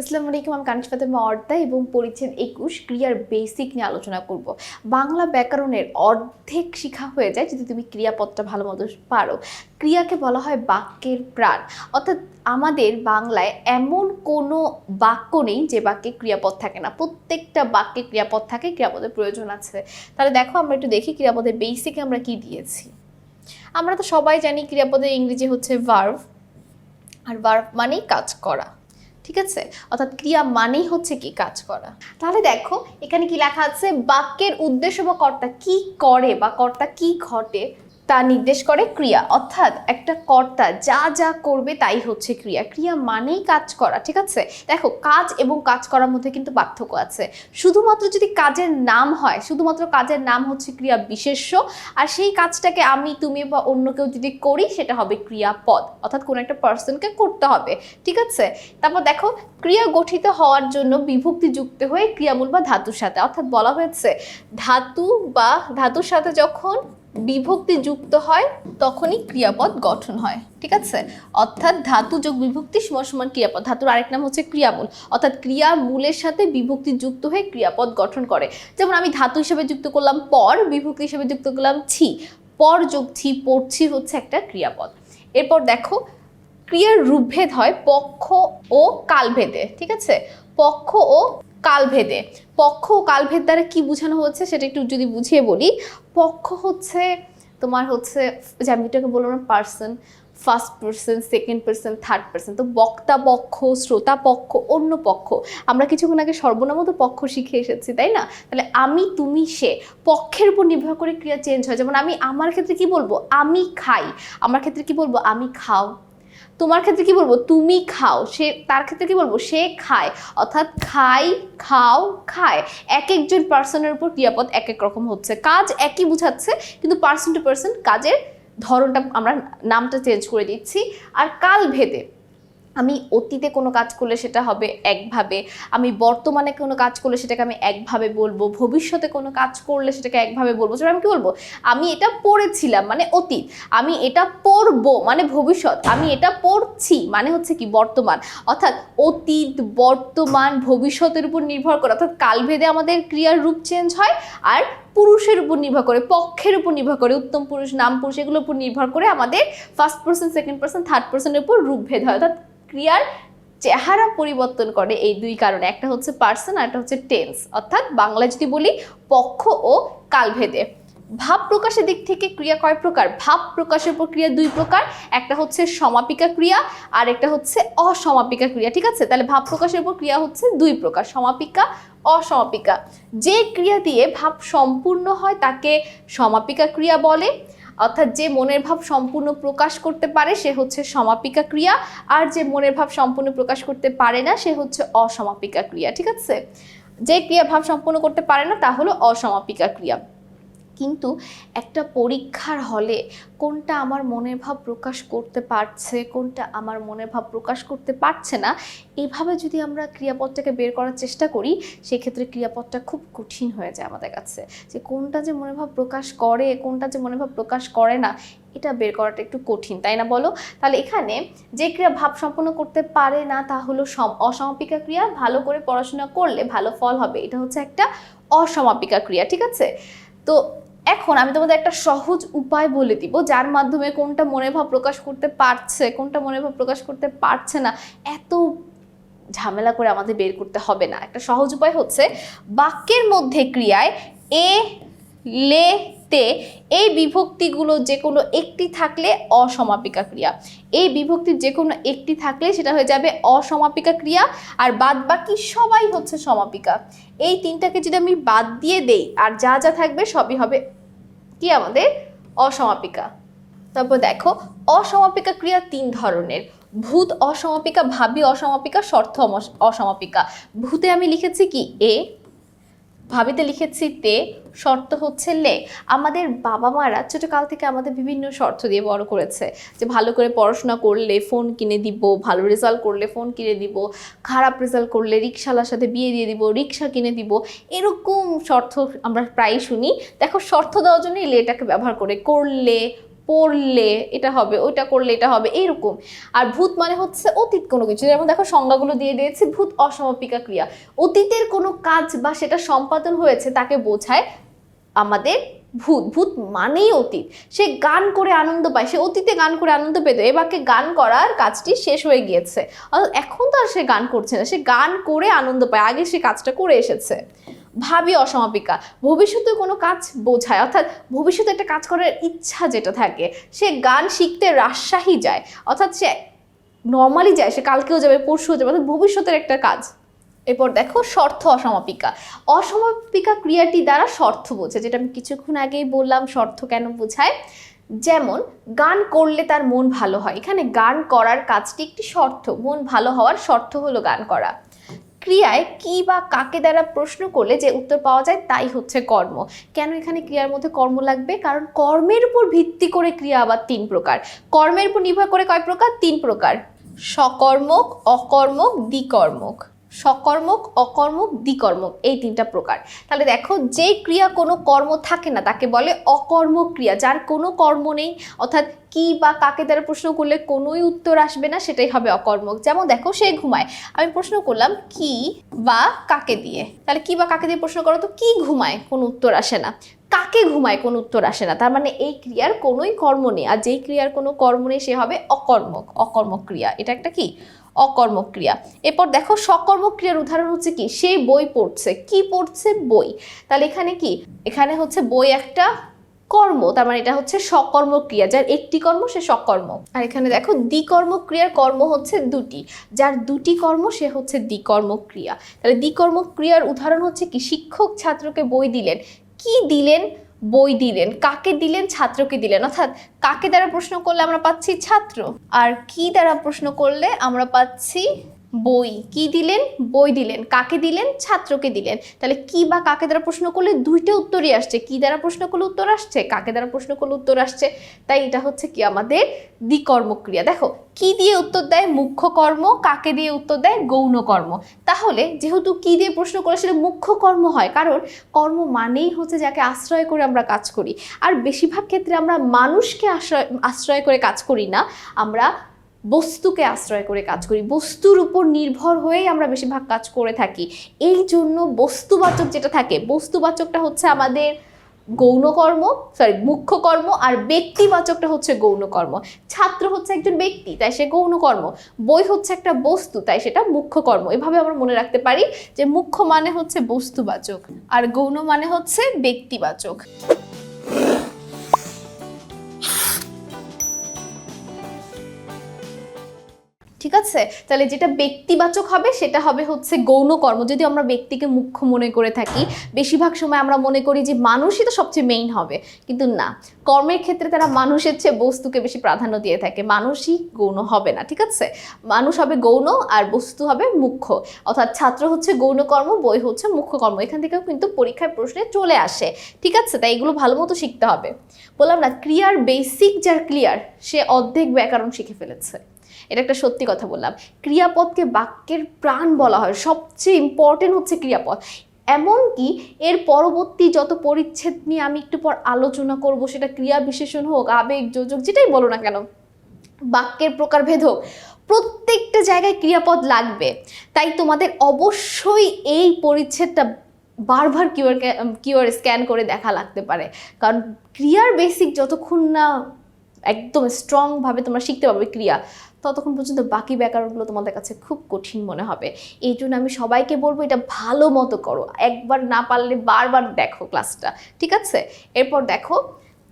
আসসালামু আলাইকুম, আমি কানিশ ফাতেমা অর্দা এবং পরিচ্ছেদ একুশ ক্রিয়ার বেসিক নিয়ে আলোচনা করব। বাংলা ব্যাকরণের অর্ধেক শিখা হয়ে যায় যদি তুমি ক্রিয়াপদটা ভালো মতো পারো। ক্রিয়াকে বলা হয় বাক্যের প্রাণ। অর্থাৎ আমাদের বাংলায় এমন কোনো বাক্য নেই যে বাক্যে ক্রিয়াপদ থাকে না। প্রত্যেকটা বাক্যে ক্রিয়াপদ থাকে, ক্রিয়াপদের প্রয়োজন আছে। তাহলে দেখো, আমরা একটু দেখি ক্রিয়াপদের বেসিকে আমরা কি দিয়েছি। আমরা তো সবাই জানি ক্রিয়াপদের ইংরেজি হচ্ছে ভার্ভ আর ভার্ভ মানেই কাজ করা। ঠিক আছে? অর্থাৎ ক্রিয়া মানেই হচ্ছে কি কাজ করা। তাহলে দেখো, এখানে কি লেখা আছে, বাক্যের উদ্দেশ্য বা কর্তা কি করে বা কর্তা কি ঘটে? তা নির্দেশ করে ক্রিয়া। অর্থাৎ একটা কর্তা যা যা করবে তাই হচ্ছে ক্রিয়া। ক্রিয়া মানেই কাজ করা, ঠিক আছে? দেখো, কাজ এবং কাজ করার মধ্যে কিন্তু পার্থক্য আছে। শুধুমাত্র যদি কাজের নাম হয়, শুধুমাত্র কাজের নাম হচ্ছে ক্রিয়া বিশেষ্য, আর সেই কাজটাকে আমি, তুমি বা অন্য কেউ যদি করি, সেটা হবে ক্রিয়াপদ। অর্থাৎ কোনো একটা পার্সনকে করতে হবে, ঠিক আছে? তারপর দেখো, ক্রিয়া গঠিত হওয়ার জন্য বিভক্তি যুক্ত হয়ে ক্রিয়ামূল বা ধাতুর সাথে। অর্থাৎ বলা হয়েছে, ধাতু বা ধাতুর সাথে যখন বিভক্তি যুক্ত হয়, তখনই ক্রিয়াপদ গঠন হয়। ঠিক আছে? অর্থাৎ ধাতু যোগ বিভক্তি সমান সমান ক্রিয়াপদ। ধাতুর আরেক নাম হচ্ছে ক্রিয়ামূল। অর্থাৎ ক্রিয়ামূলের সাথে বিভক্তি যুক্ত হয়ে ক্রিয়াপদ গঠন করে। যেমন আমি ধাতু হিসেবে যুক্ত করলাম পর, বিভক্তি হিসেবে যুক্ত করলাম ছি। পর যোগ ছি পড়ছি হচ্ছে একটা ক্রিয়াপদ। এরপর দেখো ক্রিয়ার রূপভেদ হয় পক্ষ ও কালভেদে, ঠিক আছে? পক্ষ ও কালভেদে। পক্ষ ও কালভেদ দ্বারা কি বোঝানো হচ্ছে সেটা একটু যদি বুঝিয়ে বলি। পক্ষ হচ্ছে তোমার হচ্ছে যে আমি এটাকে বললাম না person first person second person third person তো বক্তা পক্ষ, শ্রোতা পক্ষ, অন্য পক্ষ। আমরা কিছুক্ষণ আগে সর্বনামও তো পক্ষ শিখে এসেছি, তাই না? তাহলে আমি, তুমি, সে পক্ষের উপর নির্ভর করে ক্রিয়া চেঞ্জ হয়। যেমন আমি, আমার ক্ষেত্রে কি বলব? আমি খাই। আমার ক্ষেত্রে কি বলব? আমি খাও। তোমার ক্ষেত্রে কি বলব? তুমি খাও, সে, তার ক্ষেত্রে কি বলব? সে খায়। অর্থাৎ খাই, খাও, খায়। এক একজন পার্সনের উপর ক্রিয়াপদ এক এক রকম হচ্ছে। কাজ একই বুঝাচ্ছে, কিন্তু পার্সন টু পার্সন কাজের ধরনটা আমরা নামটা চেঞ্জ করে দিচ্ছি। আর কাল ভেদে আমি অতীতে কোনো কাজ করলে সেটা হবে একভাবে। আমি বর্তমানে কোনো কাজ করলে সেটাকে আমি একভাবে বলব। ভবিষ্যতে কোনো কাজ করলে সেটাকে একভাবে বলব। সেটা আমি কি বলব? আমি এটা পড়েছিলাম মানে অতীত। আমি এটা পড়ব মানে ভবিষ্যৎ। আমি এটা পড়ছি মানে হচ্ছে কি বর্তমান। অর্থাৎ অতীত, বর্তমান, ভবিষ্যতের উপর নির্ভর করে। অর্থাৎ কালভেদে আমাদের ক্রিয়ার রূপ চেঞ্জ হয় আর পুরুষের উপর নির্ভর করে, পক্ষের উপর নির্ভর করে, উত্তম পুরুষ, নাম পুরুষ, এগুলোর উপর নির্ভর করে আমাদের first person second person third পার্সনের উপর রূপভেদ হয়। অর্থাৎ ক্রিয়ার চেহারা পরিবর্তন করে এই দুই কারণে। একটা হচ্ছে পার্সন আর একটা হচ্ছে টেন্স অর্থাৎ বাংলা যদি বলি পক্ষ ও কালভেদে। ভাব প্রকাশের দিক থেকে ক্রিয়া কয় প্রকার? ভাব প্রকাশের উপর ক্রিয়া দুই প্রকার। একটা হচ্ছে সমাপিকা ক্রিয়া আর একটা হচ্ছে অসমাপিকা ক্রিয়া। ঠিক আছে? তাহলে ভাব প্রকাশের উপর ক্রিয়া হচ্ছে দুই প্রকার, সমাপিকা, অসমাপিকা। যে ক্রিয়া দিয়ে ভাব সম্পূর্ণ হয় তাকে সমাপিকা ক্রিয়া বলে। অর্থাৎ যে মনের ভাব সম্পূর্ণ প্রকাশ করতে পারে, সে হচ্ছে সমাপিকা ক্রিয়া। আর যে মনের ভাব সম্পূর্ণ প্রকাশ করতে পারে না, সে হচ্ছে অসমাপিকা ক্রিয়া, ঠিক আছে? যে ক্রিয়া ভাব সম্পূর্ণ করতে পারে না, তা হলো অসমাপিকা ক্রিয়া। কিন্তু একটা পরীক্ষার হলে কোনটা আমার মনের ভাব প্রকাশ করতে পারছে, কোনটা আমার মনের ভাব প্রকাশ করতে পারছে না, এভাবে যদি আমরা ক্রিয়াপদটাকে বের করার চেষ্টা করি, সেক্ষেত্রে ক্রিয়াপদটা খুব কঠিন হয়ে যায় আমাদের কাছে। যে কোনটা যে মনের ভাব প্রকাশ করে, কোনটা যে মনের ভাব প্রকাশ করে না, এটা বের করাটা একটু কঠিন, তাই না বলো? তাহলে এখানে যে ক্রিয়া ভাব সম্পন্ন করতে পারে না, তা হলো সম অসমাপিকা ক্রিয়া, ভালো করে পড়াশোনা করলে ভালো ফল হবে। এটা হচ্ছে একটা অসমাপিকা ক্রিয়া, ঠিক আছে? তো এখন আমি তোমাদের একটা সহজ উপায় বলে দিব, যার মাধ্যমে কোনটা মনের ভাব প্রকাশ করতে পারছে, কোনটা মনের ভাব প্রকাশ করতে পারছে না, এত ঝামেলা করে আমাদের বের করতে হবে না। একটা সহজ উপায় হচ্ছে, বাক্যের মধ্যে ক্রিয়ায় এ, লে, তে, এই বিভক্তিগুলো যে কোনো একটি থাকলে অসমাপিকা ক্রিয়া। এই বিভক্তির যে কোনো একটি থাকলে সেটা হয়ে যাবে অসমাপিকা ক্রিয়া, আর বাদ বাকি সবাই হচ্ছে সমাপিকা। এই তিনটাকে যদি আমি বাদ দিয়ে দেই, আর যা যা থাকবে সবই হবে কি আমাদের? অসমাপিকা। তারপর দেখো, অসমাপিকা ক্রিয়া তিন ধরনের। ভূত অসমাপিকা, ভাবি অসমাপিকা, শর্ত অসমাপিকা। ভূতে আমি লিখেছি কি? এ ভাবিতে লিখেছি তে, শর্ত হচ্ছে লে। আমাদের বাবা মারা ছোটকাল থেকে আমাদের বিভিন্ন শর্ত দিয়ে বড় করেছে। যে ভালো করে পড়াশোনা করলে ফোন কিনে দিব, ভালো রেজাল্ট করলে ফোন কিনে দিব, খারাপ রেজাল্ট করলে রিক্সাওয়ালার সাথে বিয়ে দিয়ে দিব রিক্সা কিনে দিব, এরকম শর্ত আমরা প্রায়ই শুনি। দেখো, শর্ত দেওয়ার জন্যই লেটাকে ব্যবহার করে। করলে পড়লে এটা হবে, ওইটা করলে এটা হবে, এইরকম। আর ভূত মানে হচ্ছে অতীত কোনো কিছু। যেমন দেখো সংজ্ঞাগুলো দিয়ে দিয়েছে, ভূত অসমাপিকা ক্রিয়া। অতীতের কোনো কাজ বা সেটা সম্পাদন হয়েছে তাকে বোঝায় আমাদের ভূত। ভূত মানেই অতীত। সে গান করে আনন্দ পায়, সে অতীতে গান করে আনন্দ পেত, এ বাক্যে গান করার কাজটি শেষ হয়ে গিয়েছে। এখন তো আর সে গান করছে না, সে গান করে আনন্দ পায়, আগে সে কাজটা করে এসেছে। ভাবি অসমাপিকা। ভবিষ্যতে কোনো কাজ বোঝায়, অর্থাৎ ভবিষ্যতে একটা কাজ করার ইচ্ছা যেটা থাকে, সে গান শিখতে রাজশাহী যায়, অর্থাৎ সে নর্মালি যায়, সে কালকেও যাবে, পরশুও যাবে, অর্থাৎ ভবিষ্যতের একটা কাজ। এরপর দেখো শর্ত অসমাপিকা। অসমাপিকা ক্রিয়াটি দ্বারা শর্ত বোঝে যেটা আমি কিছুক্ষণ আগেই বললাম, শর্ত কেন বোঝায়? যেমন, গান করলে তার মন ভালো হয়। এখানে গান করার কাজটি একটি শর্ত, মন ভালো হওয়ার শর্ত হলো গান করা। ক্রিয়ায় কি বা কাকে দ্বারা প্রশ্ন করলে যে উত্তর পাওয়া যায় তাই হচ্ছে কর্ম। কেন এখানে ক্রিয়ার মধ্যে কর্ম লাগবে? কারণ কর্মের উপর ভিত্তি করে ক্রিয়া আবার তিন প্রকার। কর্মের উপর নির্ভর করে কয় প্রকার? তিন প্রকার। সকর্মক, অকর্মক, দ্বিকর্মক। সকর্মক অকর্মক, দ্বিকর্মক, এই তিনটা প্রকার। তাহলে দেখো যে ক্রিয়া কোনো কর্ম থাকে না, তাকে বলে অকর্মক ক্রিয়া, যার কোনো কর্ম নেই, অর্থাৎ কি বা কাকে দ্বারা প্রশ্ন করলে কোনোই উত্তর আসবে না, সেটাই হবে অকর্মক। যেমন দেখো, সে ঘুমায়। আমি প্রশ্ন করলাম, কি বা কাকে দিয়ে? তাহলে কি বা কাকে দিয়ে প্রশ্ন করো তো? কি ঘুমায়, কোনো উত্তর আসে না। কাকে ঘুমায়, কোনো উত্তর আসে না। তার মানে এই ক্রিয়ার কোনোই কর্ম নেই। আর যেই ক্রিয়ার কোনো কর্ম নেই, সে হবে অকর্মক অকর্মক ক্রিয়া। এটা একটা কি? অকর্মক ক্রিয়া এরপর দেখো সকর্মক ক্রিয়ার উদাহরণ হচ্ছে কি? সে বই পড়ছে। কি পড়ছে? বই। তাহলে এখানে কি? এখানে হচ্ছে বই একটা কর্ম। তার মানে এটা হচ্ছে সকর্ম ক্রিয়া যার একটি কর্ম, সে সকর্ম আর এখানে দেখো দ্বিকর্ম ক্রিয়ার কর্ম হচ্ছে দুটি। যার দুটি কর্ম, সে হচ্ছে দ্বিকর্ম ক্রিয়া তাহলে দ্বিকর্ম ক্রিয়ার উদাহরণ হচ্ছে কি? শিক্ষক ছাত্রকে বই দিলেন। কি দিলেন? বই দিলেন, কাকে দিলেন, ছাত্রকে দিলেন? অর্থাৎ কাকে দ্বারা প্রশ্ন করলে আমরা পাচ্ছি ছাত্র? আর কি দ্বারা প্রশ্ন করলে আমরা পাচ্ছি বই। কি দিলেন? বই দিলেন। কাকে দিলেন? ছাত্রকে দিলেন। তাহলে কি বা কাকে দ্বারা প্রশ্ন করলে দুইটা উত্তরই আসছে। কি দ্বারা প্রশ্ন করলে উত্তর আসছে? কাকে দ্বারা প্রশ্ন করলে উত্তর আসছে? তাই এটা হচ্ছে কি? আমাদের দ্বিকর্মক্রিয়া। দেখো, কি দিয়ে উত্তর দেয়? মুখ্য কর্ম। কাকে দিয়ে উত্তর দেয়? গৌণ কর্ম। তাহলে যেহেতু কি দিয়ে প্রশ্ন করে সেটা মুখ্য কর্ম হয়, কারণ কর্ম মানেই হচ্ছে যাকে আশ্রয় করে আমরা কাজ করি। আর বেশিরভাগ ক্ষেত্রে আমরা মানুষকে আশ্রয় আশ্রয় করে কাজ করি না। আমরা বস্তুকে আশ্রয় করে কাজ করি। বস্তুর উপর নির্ভর হয়েই আমরা বেশিরভাগ কাজ করে থাকি। এই জন্য বস্তুবাচক যেটা থাকে, বস্তুবাচকটা হচ্ছে আমাদের গৌণকর্ম সরি মুখ্য কর্ম আর ব্যক্তিবাচকটা হচ্ছে গৌণকর্ম। ছাত্র হচ্ছে একজন ব্যক্তি, তাই সে গৌণকর্ম। বই হচ্ছে একটা বস্তু, তাই সেটা মুখ্য কর্ম এভাবে আমরা মনে রাখতে পারি যে মুখ্য মানে হচ্ছে বস্তুবাচক আর গৌণ মানে হচ্ছে ব্যক্তিবাচক। ঠিক আছে? তাহলে যেটা ব্যক্তিবাচক হবে, সেটা হবে হচ্ছে গৌণ কর্ম। যদি আমরা ব্যক্তিকে মুখ্য মনে করে থাকি, বেশিরভাগ সময় আমরা মনে করি যে মানুষই তো সবচেয়ে মেইন হবে। কিন্তু না, কর্মের ক্ষেত্রে তারা মানুষের চেয়ে বস্তুকে বেশি প্রাধান্য দিয়ে থাকে। মানুষই গৌণ হবে না, ঠিক আছে? মানুষ হবে গৌণ আর বস্তু হবে মুখ্য অর্থাৎ ছাত্র হচ্ছে গৌণ কর্ম, বই হচ্ছে মুখ্য কর্ম। এখান থেকেও কিন্তু পরীক্ষায় প্রশ্নে চলে আসে, ঠিক আছে? তাই এগুলো ভালো মতো শিখতে হবে। বললাম না, ক্রিয়ার বেসিক যার ক্লিয়ার সে অর্ধেক ব্যাকরণ শিখে ফেলেছে। এটা একটা সত্যি কথা বললাম। ক্রিয়াপদকে বাক্যের প্রাণ বলা হয়। সবচেয়ে ইম্পর্টেন্ট হচ্ছে ক্রিয়াপদ। এমনকি এর পরবর্তী যত পরিচ্ছেদ নিয়ে আমি একটু পর আলোচনা করব, সেটা ক্রিয়া বিশেষণ হোক, আবেগ, যোজক, যেটাই বলো না কেন, বাক্যের প্রকারভেদ হোক, প্রত্যেকটা জায়গায় ক্রিয়াপদ লাগবে। তাই তোমাদের অবশ্যই এই পরিচ্ছেদটা বারবার কিউআর কিউআর স্ক্যান করে দেখা লাগতে পারে। কারণ ক্রিয়ার বেসিক যতক্ষণ না একদম স্ট্রংভাবে তোমরা শিখতে পারবে ক্রিয়া ততক্ষণ পর্যন্ত বাকি ব্যাকরণগুলো তোমাদের কাছে খুব কঠিন মনে হবে। এই জন্য আমি সবাইকে বলব এটা ভালো মতো করো। একবার না পারলে বারবার দেখো ক্লাসটা, ঠিক আছে? এরপর দেখো,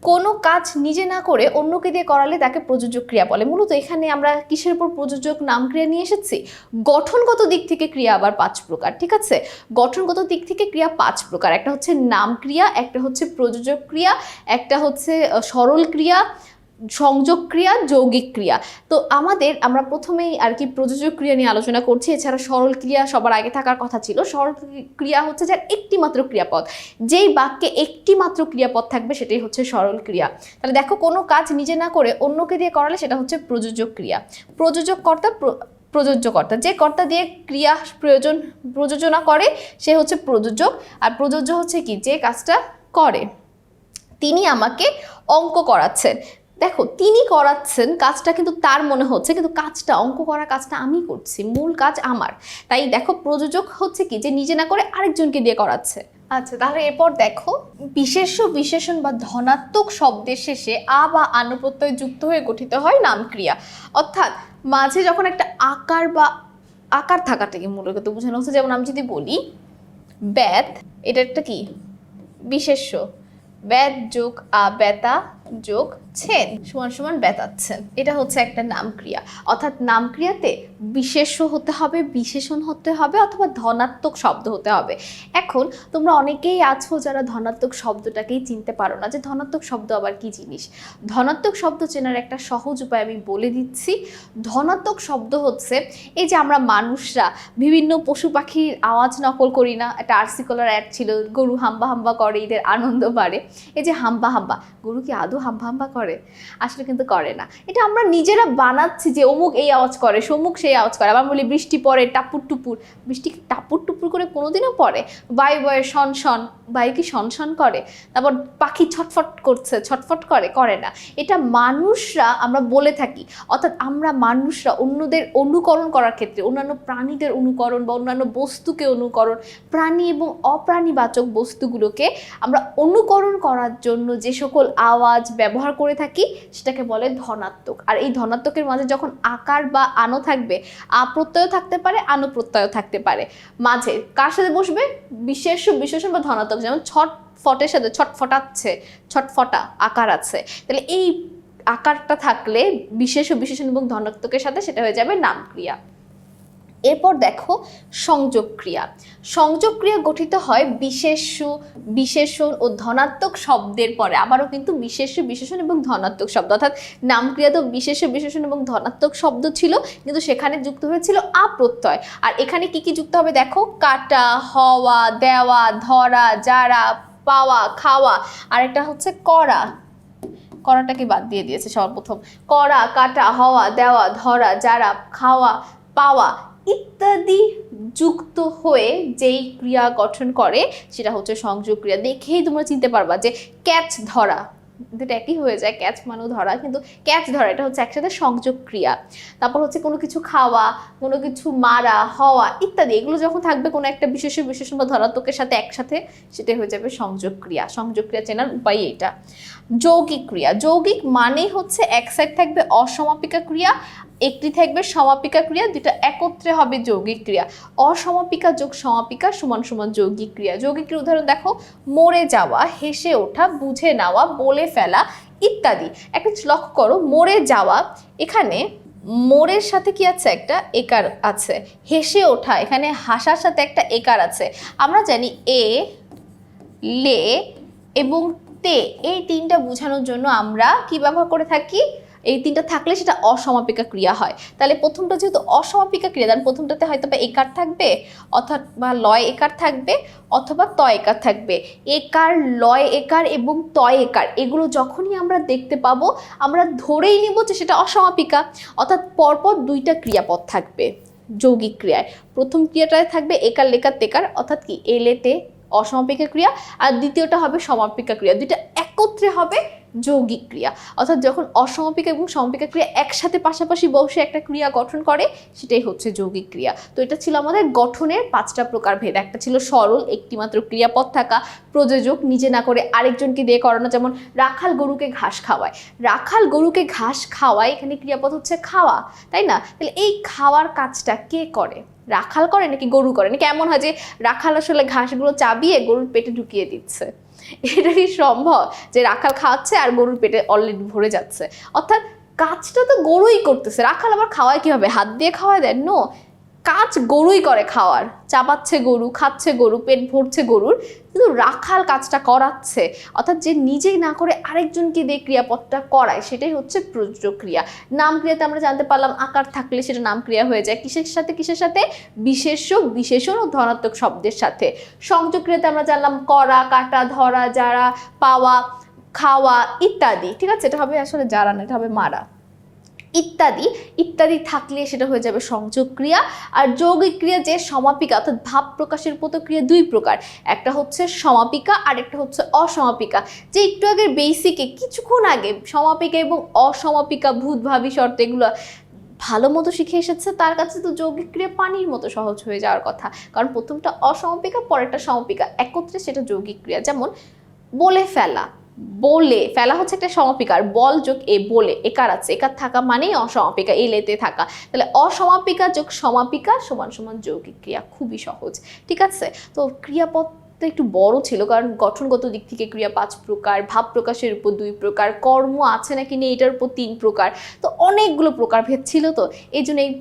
কোনো কাজ নিজে না করে অন্যকে দিয়ে করালে তাকে প্রযোজক ক্রিয়া বলে। মূলত এখানে আমরা কিসের উপর প্রযোজক নাম ক্রিয়া নিয়ে এসেছি? গঠনগত দিক থেকে ক্রিয়া আবার পাঁচ প্রকার, ঠিক আছে? গঠনগত দিক থেকে ক্রিয়া পাঁচ প্রকার। একটা হচ্ছে নাম ক্রিয়া, একটা হচ্ছে প্রযোজক ক্রিয়া, একটা হচ্ছে সরল ক্রিয়া সংযোগ ক্রিয়া, যৌগিক ক্রিয়া। তো আমাদের আমরা প্রথমেই আর কি প্রযোজক ক্রিয়া নিয়ে আলোচনা করছি। এছাড়া সরল ক্রিয়া সবার আগে থাকার কথা ছিল। সরল ক্রিয়া হচ্ছে যার একটি মাত্র ক্রিয়াপদ। যেই বাক্যে একটি মাত্র ক্রিয়াপদ থাকবে সেটাই হচ্ছে সরল ক্রিয়া। তাহলে দেখো, কোনো কাজ নিজে না করে অন্যকে দিয়ে করালে সেটা হচ্ছে প্রযোজক ক্রিয়া। প্রযোজক কর্তা প্র- প্রযোজ্য কর্তা যে কর্তা দিয়ে ক্রিয়া প্রয়োজন, প্রযোজনা করে, সে হচ্ছে প্রযোজক। আর প্রযোজ্য হচ্ছে কি? যে কাজটা করে। তিনি আমাকে অঙ্ক করাচ্ছেন। দেখো, তিনি করাচ্ছেন কাজটা কিন্তু তার মনে হচ্ছে, কিন্তু কাজটা, অঙ্ক করা কাজটা আমি করছি, মূল কাজ আমার। তাই দেখো, প্রযোজক হচ্ছে কি? যে নিজে না করে আরেকজনকে দিয়ে করাচ্ছে। আচ্ছা তাহলে এরপর দেখো, বিশেষ্য বিশেষণ বা ধনাত্মক শব্দের শেষে আ বা আন প্রত্যয় যুক্ত হয়ে গঠিত হয় নামক্রিয়া। অর্থাৎ মাঝে যখন একটা আকার বা আকার থাকাটাকে মূলত বোঝানো হচ্ছে, যেমন আমি যদি বলি, ব্যাত, এটা একটা কি? বিশেষ্য। ব্যাত যোগ আ বেতা যোগ ছেন সমান সমান বেতাচ্ছেন এটা হচ্ছে একটা নামক্রিয়া। অর্থাৎ নামক্রিয়াতে বিশেষ্য হতে হবে, বিশেষণ হতে হবে অথবা ধনাত্মক শব্দ হতে হবে। এখন তোমরা অনেকেই আছো যারা ধনাত্মক শব্দটাকেই চিনতে পারো না, যে ধনাত্মক শব্দ আবার কি জিনিস? ধনাত্মক শব্দ চেনার একটা সহজ উপায় আমি বলে দিচ্ছি। ধনাত্মক শব্দ হচ্ছে এই যে আমরা মানুষরা বিভিন্ন পশু পাখির আওয়াজ নকল করি না, একটা আরসি কলার অ্যাড ছিল, গরু হাম্বা হাম্বা করে, এদের আনন্দ বাড়ে। এই যে হাম্বা হাম্বা, গরু কি আদৌ হাম্বা হাম্বা করে? আসলে কিন্তু করে না। এটা আমরা নিজেরা বানাচ্ছি যে অমুক এই আওয়াজ করে, সমুক সেই আওয়াজ করে। আবার বলি বৃষ্টি পড়ে, টাপুর টুপুর। বৃষ্টি টাপুর টুপুর করে কোনোদিনও পড়ে? বায়ু বয়ে শন শন বায়ু কি শন শন করে? তারপর পাখি ছটফট করছে, ছটফট করে করে না। এটা মানুষরা আমরা বলে থাকি। অর্থাৎ আমরা মানুষরা অন্যদের অনুকরণ করার ক্ষেত্রে, অন্যান্য প্রাণীদের অনুকরণ বা অন্যান্য বস্তুকে অনুকরণ, প্রাণী এবং অপ্রাণীবাচক বস্তুগুলোকে আমরা অনুকরণ করার জন্য যে সকল আওয়াজ ব্যবহার করে থাকি, সেটাকে বলে ধনাত্মক। আর এই ধনাত্মকের মাঝে যখন আকার বা আনো থাকবে আ প্রত্যয় থাকতে পারে আনো প্রত্যয় থাকতে পারে। মাঝে কার সাথে বসবে? বিশেষ, বিশেষণ বা ধনাত্মক, যেমন ছট ফটের সাথে ছটফটাচ্ছে ছটফটা আকার আছে। তাহলে এই আকারটা থাকলে বিশেষ, বিশেষণ এবং ধনাত্মকের সাথে সেটা হয়ে যাবে নামক্রিয়া। এরপর দেখো সংযোগ ক্রিয়া। সংযোগ ক্রিয়া গঠিত হয় বিশেষ্য, বিশেষণ ও ধনাত্মক শব্দের পরে। আবারও কিন্তু বিশেষ্য, বিশেষণ এবং ধনাত্মক শব্দ। অর্থাৎ নামক্রিয়া তো বিশেষ্য, বিশেষণ এবং ধনাত্মক শব্দ ছিল, কিন্তু সেখানে যুক্ত হয়েছিল আপ্রত্যয়। আর এখানে কি কি যুক্ত হবে দেখো? কাটা, হওয়া, দেওয়া, ধরা, যারা, পাওয়া, খাওয়া। আর একটা হচ্ছে করা। করাটাকে বাদ দিয়ে দিয়েছে সর্বপ্রথম। করা, কাটা, হওয়া, দেওয়া, ধরা, যারা, খাওয়া, পাওয়া। ইত্যাদি যুক্ত হয়ে যেই ক্রিয়া গঠন করে, সেটা হচ্ছে সংযোগ ক্রিয়া। দেখেই তোমরা চিনতে পারবা যে ক্যাচ ধরা দুটো একই হয়ে যায় ক্যাচ মানেও ধরা, কিন্তু ক্যাচ ধরা, এটা হচ্ছে একসাথে সংযোগ ক্রিয়া। তারপর হচ্ছে কোনো কিছু খাওয়া, কোনো কিছু মারা, হওয়া ইত্যাদি, এগুলো যখন থাকবে কোনো একটা বিশেষ বিশেষণ বা ধরাত্মকের সাথে একসাথে সেটা হয়ে যাবে সংযোগ ক্রিয়া। সংযোগ ক্রিয়া চেনার উপায় এটা যৌগিক ক্রিয়া, যৌগিক মানে হচ্ছে এক সাইড থাকবে অসমাপিকা ক্রিয়া একটি থাকবে সমাপিকা ক্রিয়া দুটা একত্রে হবে যৌগিক ক্রিয়া। অসমাপিকা যোগ সমাপিকা সমান সমান যৌগিক ক্রিয়া। যৌগিক ক্রিয়া উদাহরণ দেখো, মরে যাওয়া, হেসে ওঠা, বুঝে নেওয়া, বলে ফেলা ইত্যাদি। একটা লক্ষ্য করো, মরে যাওয়া, এখানে মোরের সাথে কি আছে? একটা একার আছে। হেসে ওঠা, এখানে হাসার সাথে একটা একার আছে। আমরা জানি এ, লে এবং তে, এই তিনটা বোঝানোর জন্য আমরা কি ব্যবহার করে থাকি? এই তিনটা থাকলে সেটা অসমাপিকা ক্রিয়া হয়। তাহলে প্রথমটা যেহেতু অসমাপিকা ক্রিয়া, তাহলে প্রথমটাতে হয়তো বা একার থাকবে, অথবা লয় একার থাকবে, অথবা তয় একার থাকবে। একার, লয় একার এবং তয় একার, এগুলো যখনই আমরা দেখতে পাবো, আমরা ধরেই নিব যে সেটা অসমাপিকা। অর্থাৎ পরপর দুইটা ক্রিয়াপদ থাকবে যৌগিক ক্রিয়ায়। প্রথম ক্রিয়াটায় থাকবে একার, লেকার, তেকার, অর্থাৎ কি? এলেতে অসমাপিকা ক্রিয়া, আর দ্বিতীয়টা হবে সমাপিকা ক্রিয়া। দুইটা একত্রে হবে যৌগিক ক্রিয়া। অর্থাৎ যখন অসমাপিকা এবং সমাপিকা ক্রিয়া একসাথে পাশাপাশি বসে একটা ক্রিয়া গঠন করে, সেটাই হচ্ছে যৌগিক ক্রিয়া। তো এটা ছিল আমাদের গঠনের পাঁচটা প্রকার ভেদ। একটা ছিল সরল, একটিমাত্র ক্রিয়াপদ থাকা, প্রযোজক, নিজে না করে আরেকজনকে দিয়ে করানো, যেমন রাখাল গরুকে ঘাস খাওয়ায়। রাখাল গরুকে ঘাস খাওয়ায়, এখানে ক্রিয়াপদ হচ্ছে খাওয়া, তাই না? তাহলে এই খাওয়ার কাজটা কে করে? রাখাল করে নাকি গরু করে? নাকি এমন হয় যে রাখাল আসলে ঘাসগুলো চাবিয়ে গরুর পেটে ঢুকিয়ে দিচ্ছে? এটা কি সম্ভব যে রাখাল খাওয়াচ্ছে আর গরুর পেটে অলরেডি ভরে যাচ্ছে। অর্থাৎ কাজটা তো গরুই করতেছে। রাখাল আবার খাওয়ায় কীভাবে? হাত দিয়ে খাওয়ায় দেন? নো কাজ গরুই করে খাওয়ার। চাপাচ্ছে গরু, খাচ্ছে গরু, পেট ভরছে গরুর, কিন্তু রাখাল কাজটা করাচ্ছে। অর্থাৎ যে নিজেই না করে আরেকজনকে দিয়ে ক্রিয়াপদটা করায়, সেটাই হচ্ছে প্রযোজক ক্রিয়া নাম ক্রিয়াতে আমরা জানতে পারলাম আকার থাকলে সেটা নাম ক্রিয়া হয়ে যায়। কিসের সাথে কিসের সাথে? বিশেষ্য, বিশেষণ ও ধনাত্মক শব্দের সাথে। সংযোগ ক্রিয়াতে আমরা জানলাম করা, কাটা, ধরা যারা পাওয়া, খাওয়া ইত্যাদি। ঠিক আছে? এটা হবে আসলে যারা না, এটা হবে মারা। ইত্যাদি ইত্যাদি থাকলে সেটা হয়ে যাবে সংযোগ ক্রিয়া। আর যৌগিক ক্রিয়া যে সমাপিকা, অর্থাৎ ভাব প্রকাশের প্রতিক্রিয়া দুই প্রকার। একটা হচ্ছে সমাপিকা আর একটা হচ্ছে অসমাপিকা। যে একটু আগে বেসিকে কিছুক্ষণ আগে সমাপিকা এবং অসমাপিকা ভূত ভাবি শর্ত এগুলো ভালো মতো শিখে এসেছে, তার কাছে তো যৌগিক ক্রিয়া পানির মতো সহজ হয়ে যাওয়ার কথা। কারণ প্রথমটা অসমাপিকা, পরেরটা সমাপিকা। একত্রে সেটা যৌগিক ক্রিয়া। যেমন বলে ফেলা। বলে ফেলা হচ্ছে একটা সমাপিকার, বল যোগ এ বলে, একার আছে, একার থাকা মানেই অসমাপিকা এলেতে থাকা। তাহলে অসমাপিকা যোগ সমাপিকা সমান সমান যৌগিক ক্রিয়া খুবই সহজ, ঠিক আছে? তো ক্রিয়াপদটা একটু বড় ছিল, কারণ গঠনগত দিক থেকে ক্রিয়া পাঁচ প্রকার, ভাব প্রকাশের উপর দুই প্রকার, কর্ম আছে নাকি নেই এটার উপর তিন প্রকার, তো অনেকগুলো প্রকারভেদ ছিল তো, এই জন্য এই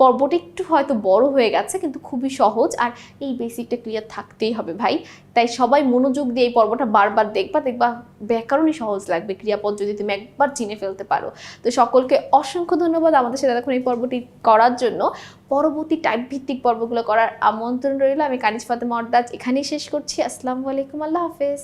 পর্বটা একটু হয়তো বড় হয়ে গেছে, কিন্তু খুবই সহজ আর এই বেসিকটা ক্লিয়ার থাকতেই হবে ভাই। তাই সবাই মনোযোগ দিয়ে এই পর্বটা বারবার দেখবা দেখবা ব্যাকরণই সহজ লাগবে। ক্রিয়াপদ যদি তুমি একবার চিনে ফেলতে পারো। তো সকলকে অসংখ্য ধন্যবাদ আমাদের সাথে এখন এই পর্বটি করার জন্য। পরবর্তী টাইপ ভিত্তিক পর্বগুলো করার আমন্ত্রণ রইল। আমি কানিজ ফাতেমা অর্দাজ এখানেই শেষ করছি। আসসালামু আলাইকুম, আল্লাহ হাফেজ।